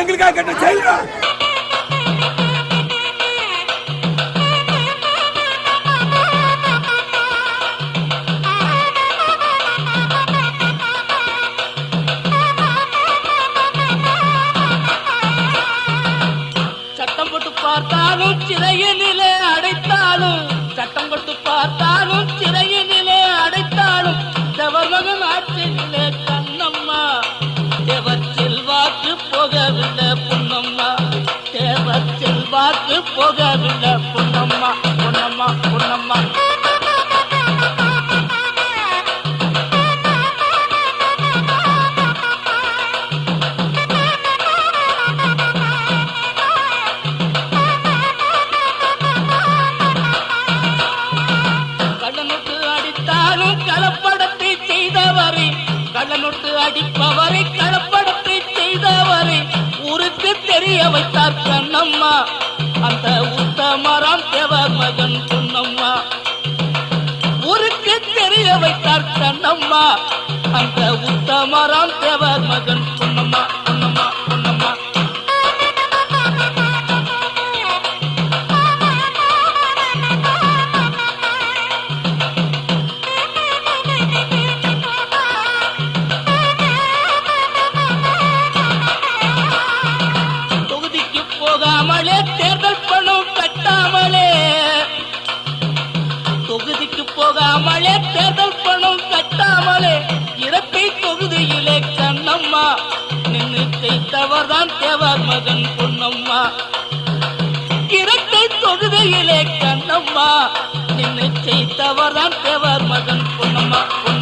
எங்களுக்காக கட்ட செயல்ரா. சட்டம் பார்த்தாலும் சிறையினிலே அடைத்தாலும் சட்டம் போட்டு பார்த்தாலும் சிறையிலே பார்த்து போகவில்லை பொன்னம்மா பொன்னம்மா பொன்னம்மா. கள்ளனுக்கு அடிப்பவரை கலப்படத்தை செய்தவரை. உருக்கு தெரிய வைத்தார் கண்ணம்மா. அந்த உத்தமராம் தேவ மகன் பொன்னம்மா. ஊருக்கு தெரிய வைத்தார் கண்ணம்மா அந்த உத்தமராம் தேவ மகன் பொன்னம்மா பொன்னம்மா. பொன்னம்மா போகாமலே தேர்தல் கட்டாமலே. தொகுதிக்கு போகாமலே தேர்தல் பணம் கட்டாமலே. இறப்பை தொகுதியிலே கண்ணம்மா. நின்று ஜெயித்தவர்தான் தேவர் மகன் பொன்னம்மா. இரட்டை தொகுதியிலே கண்ணம்மா. நின்று செய்தவர்தான் தேவர் மகன் பொன்னம்மா.